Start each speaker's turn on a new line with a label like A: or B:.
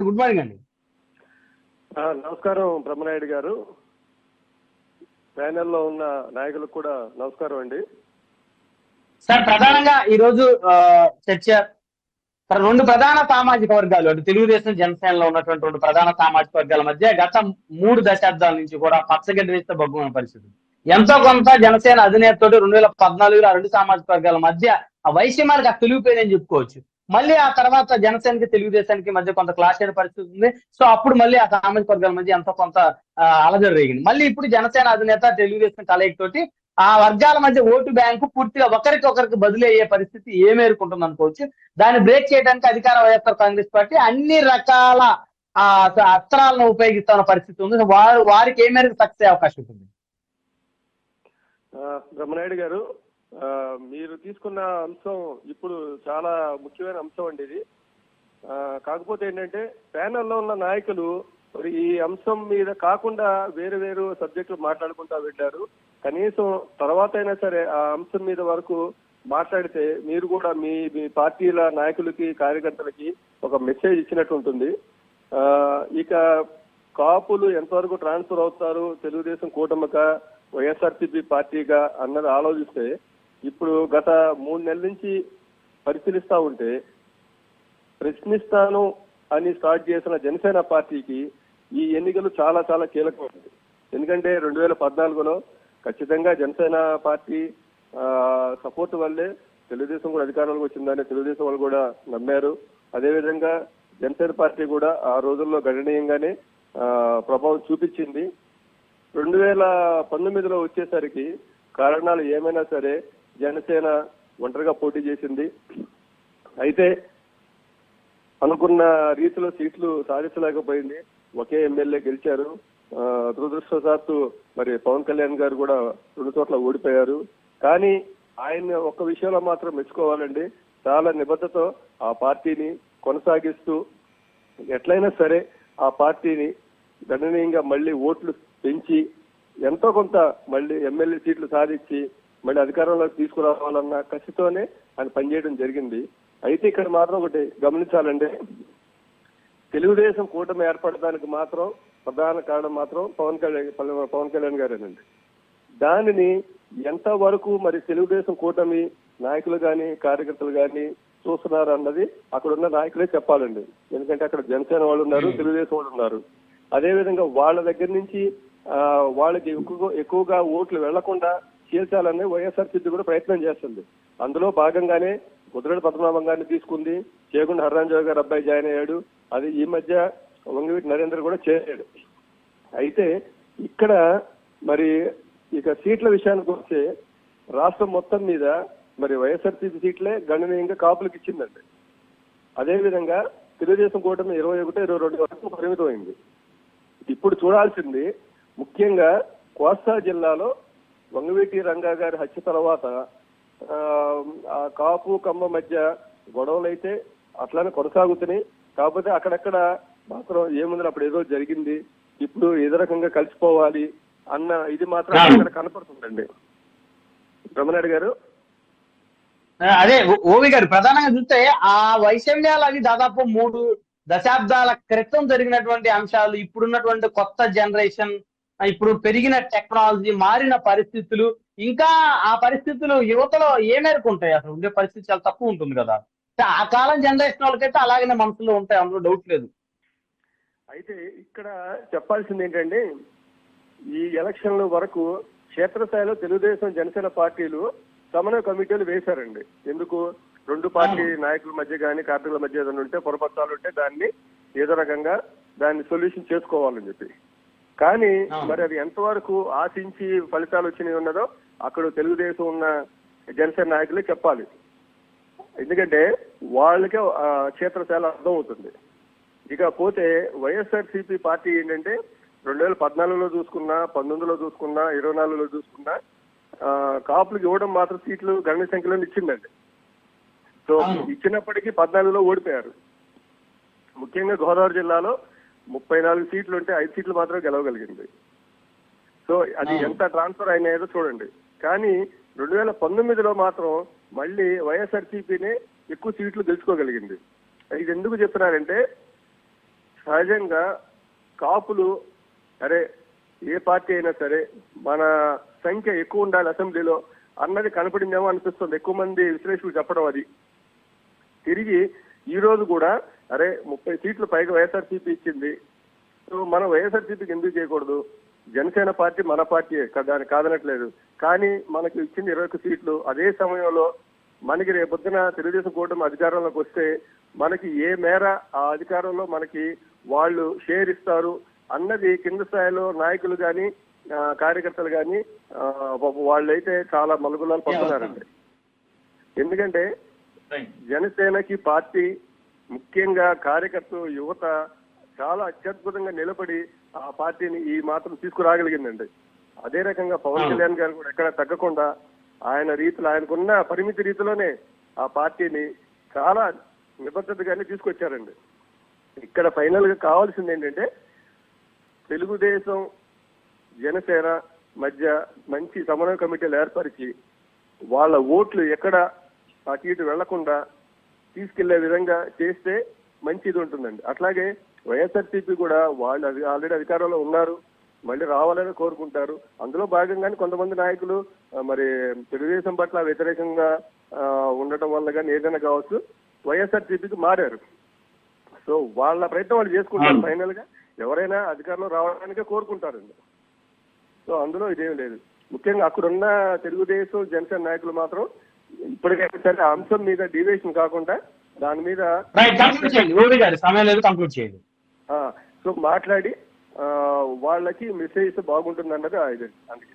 A: Good morning అండి.
B: నమస్కారం బ్రహ్మనాయుడు గారు. ప్యానెల్లో ఉన్న నాయకులకు కూడా నమస్కారం అండి.
A: సార్ ప్రధానంగా ఈ రోజు చర్చ రెండు ప్రధాన సామాజిక వర్గాలు అంటే తెలుగుదేశం జనసేనలో ఉన్నటువంటి రెండు ప్రధాన సామాజిక వర్గాల మధ్య గత మూడు దశాబ్దాల నుంచి కూడా పచ్చగడ్డి వేస్తే బగ్గుమైన పరిస్థితి. ఎంతో కొంత జనసేన అధినేతతోటి రెండు వేల పద్నాలుగులో ఆ రెండు సామాజిక వర్గాల మధ్య ఆ వైసీమానికి ఆ తెలివిపోయిందని చెప్పుకోవచ్చు. మళ్ళీ ఆ తర్వాత జనసేనకి తెలుగుదేశానికి మధ్య కొంత క్లాష్ అయిన పరిస్థితి ఉంది. సో అప్పుడు మళ్ళీ ఆ సామాజిక వర్గాల మధ్య ఎంతో కొంత అలజడి రేగింది. మళ్ళీ ఇప్పుడు జనసేన అధినేత తెలుగుదేశం కలయిక తోటి ఆ వర్గాల మధ్య ఓటు బ్యాంకు పూర్తిగా ఒకరికి ఒకరికి బదిలీ అయ్యే పరిస్థితి ఏ మేరకు ఉంటుంది అనుకోవచ్చు దాన్ని బ్రేక్ చేయడానికి అధికార వైఎస్ఆర్ కాంగ్రెస్ పార్టీ అన్ని రకాల ఆ అస్త్రాలను ఉపయోగిస్తున్న పరిస్థితి ఉంది. వారు వారికి ఏ మేరకు సక్సెస్ అయ్యే అవకాశం ఉంటుంది?
B: బ్రహ్మనాయుడు గారు మీరు తీసుకున్న అంశం ఇప్పుడు చాలా ముఖ్యమైన అంశం అండి ఇది. కాకపోతే ఏంటంటే ప్యానల్లో ఉన్న నాయకులు మరి ఈ అంశం మీద కాకుండా వేరు వేరు సబ్జెక్టులు మాట్లాడుకుంటా వెళ్ళారు. కనీసం తర్వాత అయినా సరే ఆ అంశం మీద వరకు మాట్లాడితే మీరు కూడా మీ మీ పార్టీల నాయకులకి కార్యకర్తలకి ఒక మెసేజ్ ఇచ్చినట్టు ఉంటుంది. ఇక కాపులు ఎంతవరకు ట్రాన్స్ఫర్ అవుతారు? తెలుగుదేశం కూటమిక వైఎస్ఆర్సీపీ పార్టీగా అన్నది ఆలోచిస్తే ఇప్పుడు గత మూడు నెలల నుంచి పరిశీలిస్తా ఉంటే ప్రశ్నిస్తాను అని స్టార్ట్ చేసిన జనసేన పార్టీకి ఈ ఎన్నికలు చాలా చాలా కీలకమైనది ఎందుకంటే రెండు వేల పద్నాలుగులో ఖచ్చితంగా జనసేన పార్టీ సపోర్ట్ వల్లే తెలుగుదేశం కూడా అధికారంలోకి వచ్చిందని తెలుగుదేశం వాళ్ళు కూడా నమ్మారు. అదేవిధంగా జనసేన పార్టీ కూడా ఆ రోజుల్లో గణనీయంగానే ప్రభావం చూపించింది. రెండు వేల పంతొమ్మిదిలో వచ్చేసరికి కారణాలు ఏమైనా సరే జనసేన ఒంటరిగా పోటీ చేసింది. అయితే అనుకున్న రీతిలో సీట్లు సాధించలేకపోయింది. ఒకే ఎమ్మెల్యే గెలిచారు. దురదృష్టవశాత్తు మరి పవన్ కళ్యాణ్ గారు కూడా రెండు చోట్ల ఓడిపోయారు. కానీ ఆయన ఒక్క విషయంలో మాత్రం మెచ్చుకోవాలండి. చాలా నిబద్ధతో ఆ పార్టీని కొనసాగిస్తూ ఎట్లయినా సరే ఆ పార్టీని గణనీయంగా మళ్ళీ ఓట్లు పెంచి ఎంతో కొంత మళ్ళీ ఎమ్మెల్యే సీట్లు సాధించి మళ్ళీ అధికారంలోకి తీసుకురావాలన్న కసితోనే ఆయన పనిచేయడం జరిగింది. అయితే ఇక్కడ మాత్రం ఒకటి గమనించాలంటే తెలుగుదేశం కూటమి ఏర్పడడానికి మాత్రం ప్రధాన కారణం మాత్రం పవన్ కళ్యాణ్ పవన్ కళ్యాణ్ గారేనండి. దానిని ఎంత వరకు మరి తెలుగుదేశం కూటమి నాయకులు గాని కార్యకర్తలు గాని చూస్తున్నారు అన్నది అక్కడ ఉన్న నాయకులే చెప్పాలండి. ఎందుకంటే అక్కడ జనసేన వాళ్ళు ఉన్నారు తెలుగుదేశం వాళ్ళు ఉన్నారు. అదే విధంగా వాళ్ళ దగ్గర నుంచి ఆ, వాళ్ళకి ఎక్కువ ఎక్కువగా ఓట్లు వెళ్ళకుండా చేర్చాలని వైఎస్ఆర్సీపీ కూడా ప్రయత్నం చేస్తుంది. అందులో భాగంగానే ముద్రగడ పద్మనాభం గారిని తీసుకుంది. చేగుండ హర్రాంజావు గారు అబ్బాయి జాయిన్ అయ్యాడు. అది ఈ మధ్య వంగవీటి నరేంద్ర కూడా చేరాడు. అయితే ఇక్కడ మరి ఇక సీట్ల విషయానికి వస్తే రాష్ట్రం మొత్తం మీద మరి వైఎస్ఆర్సీపీ సీట్లే గణనీయంగా కాపులకు ఇచ్చిందండి. అదేవిధంగా తెలుగుదేశం కూటమి ఇరవై ఒకటి ఇరవై రెండు వరకు పరిమితమైంది. ఇప్పుడు చూడాల్సింది ముఖ్యంగా కోస్తా జిల్లాలో వంగవీటి రంగా గారి హత్య తర్వాత ఆ, కాపు కమ్మ మధ్య గొడవలు అయితే అట్లానే కొనసాగుతున్నాయి. కాకపోతే అక్కడక్కడ మాత్రం ఏముంది అప్పుడు ఏదో జరిగింది ఇప్పుడు ఏదో రకంగా కలిసిపోవాలి అన్న ఇది మాత్రం అక్కడ కనపడుతుందండి. బ్రహ్మనాయుడు గారు?
A: అదే ఓవి గారు ప్రధానంగా చూస్తే ఆ వైషమ్యాలు అవి దాదాపు మూడు దశాబ్దాల క్రితం జరిగినటువంటి అంశాలు ఇప్పుడున్నటువంటి కొత్త జనరేషన్ ఇప్పుడు పెరిగిన టెక్నాలజీ మారిన పరిస్థితులు ఇంకా ఆ పరిస్థితులు యువతలో ఏ మేరకు ఉంటాయి? అసలు ఉండే పరిస్థితి చాలా తక్కువ ఉంటుంది కదా. ఆ కాలం జనరేషన్ వాళ్ళకైతే అలాగనే మనసులో ఉంటాయి అందులో డౌట్ లేదు.
B: అయితే ఇక్కడ చెప్పాల్సింది ఏంటంటే ఈ ఎలక్షన్ల వరకు క్షేత్రస్థాయిలో తెలుగుదేశం జనసేన పార్టీలు సమన్వయ కమిటీలు వేశారండి. ఎందుకు? రెండు పార్టీ నాయకుల మధ్య కానీ కార్మికుల మధ్య ఏదైనా ఉంటే పొరపత్రాలు ఉంటే దాన్ని ఏదో రకంగా దాన్ని సొల్యూషన్ చేసుకోవాలని చెప్పి. కానీ. మరి అది ఎంతవరకు ఆశించి ఫలితాలు వచ్చినాయి ఉన్నదో అక్కడ తెలుగుదేశం ఉన్న జనసేన నాయకులే చెప్పాలి ఎందుకంటే వాళ్ళకే ఆ, క్షేత్రస్థాయిలో అర్థం అవుతుంది ఇకపోతే వైఎస్ఆర్సీపీ పార్టీ ఏంటంటే రెండు వేల పద్నాలుగులో చూసుకున్నా పంతొమ్మిదిలో చూసుకున్నా ఇరవై నాలుగులో చూసుకున్నా ఆ, కాపులకు ఇవ్వడం మాత్రం సీట్లు గణన సంఖ్యలో ఇచ్చిందండి సో. ఇచ్చినప్పటికీ పద్నాలుగులో ఓడిపోయారు ముఖ్యంగా గోదావరి జిల్లాలో ముప్పై నాలుగు సీట్లు ఉంటే ఐదు సీట్లు మాత్రం గెలవగలిగింది. సో అది. ఎంత ట్రాన్స్ఫర్ అయినాయో చూడండి. కానీ రెండు వేల పంతొమ్మిదిలో మాత్రం మళ్ళీ వైఎస్ఆర్సీపీనే ఎక్కువ సీట్లు గెలుచుకోగలిగింది. ఇది ఎందుకు చెప్తున్నారంటే సహజంగా కాపులు అరే ఏ పార్టీ అయినా సరే మన సంఖ్య ఎక్కువ ఉండాలి అసెంబ్లీలో అన్నది కనపడిందేమో అనిపిస్తుంది. ఎక్కువ మంది విశ్లేషకులు చెప్పడం అది. తిరిగి ఈ రోజు కూడా అరే ముప్పై సీట్లు పైగా వైఎస్ఆర్సీపీ ఇచ్చింది. సో మనం వైఎస్ఆర్సీపీకి ఎందుకు చేయకూడదు? జనసేన పార్టీ మన పార్టీ దాన్ని కాదనట్లేదు. కానీ మనకి ఇచ్చింది ఇరవై ఒక్క సీట్లు. అదే సమయంలో మనకి రేపొద్దున తెలుగుదేశం కూటమి అధికారంలోకి వస్తే మనకి ఏ మేర ఆ అధికారంలో మనకి వాళ్ళు షేర్ ఇస్తారు అన్నది కింద స్థాయిలో నాయకులు కానీ కార్యకర్తలు కానీ వాళ్ళైతే చాలా మలుగులాలు పడుతున్నారండి. ఎందుకంటే జనసేనకి పార్టీ ముఖ్యంగా కార్యకర్తలు యువత చాలా అత్యద్భుతంగా నిలబడి ఆ పార్టీని ఈ మాత్రం తీసుకురాగలిగిందండి అదే రకంగా పవన్. కళ్యాణ్ గారు కూడా ఎక్కడ తగ్గకుండా ఆయన రీతిలో ఆయనకున్న పరిమితి రీతిలోనే ఆ పార్టీని చాలా నిబద్ధతగానే తీసుకొచ్చారండి ఇక్కడ ఫైనల్గా కావాల్సింది ఏంటంటే తెలుగుదేశం జనసేన మధ్య మంచి సమన్వయ కమిటీలు ఏర్పరిచి వాళ్ళ ఓట్లు ఎక్కడ అటు ఇటు వెళ్ళకుండా తీసుకెళ్ళే విధంగా చేస్తే మంచిది ఉంటుందండి. అట్లాగే వైఎస్ఆర్సీపీ కూడా వాళ్ళు అది ఆల్రెడీ అధికారంలో ఉన్నారు మళ్ళీ రావాలని కోరుకుంటారు. అందులో భాగంగానే కొంతమంది నాయకులు మరి తెలుగుదేశం పట్ల వ్యతిరేకంగా ఉండటం వల్ల కానీ ఏదైనా కావచ్చు వైఎస్ఆర్సీపీకి మారారు. సో వాళ్ళ ప్రయత్నం వాళ్ళు చేసుకుంటారు
A: అవును.
B: ఫైనల్గా ఎవరైనా అధికారంలో రావడానికే కోరుకుంటారండి. సో అందులో ఇదేం లేదు. ముఖ్యంగా అక్కడున్న తెలుగుదేశం జనసేన నాయకులు మాత్రం ఇప్పటికైనా సరే అంశం మీద డివేషన్ కాకుండా దాని మీద
A: సమయం లేదు కంక్లూడ్ చేయండి.
B: సో మాట్లాడి ఆ, వాళ్ళకి మెసేజ్ బాగుంటుంది అన్నది అందుకే.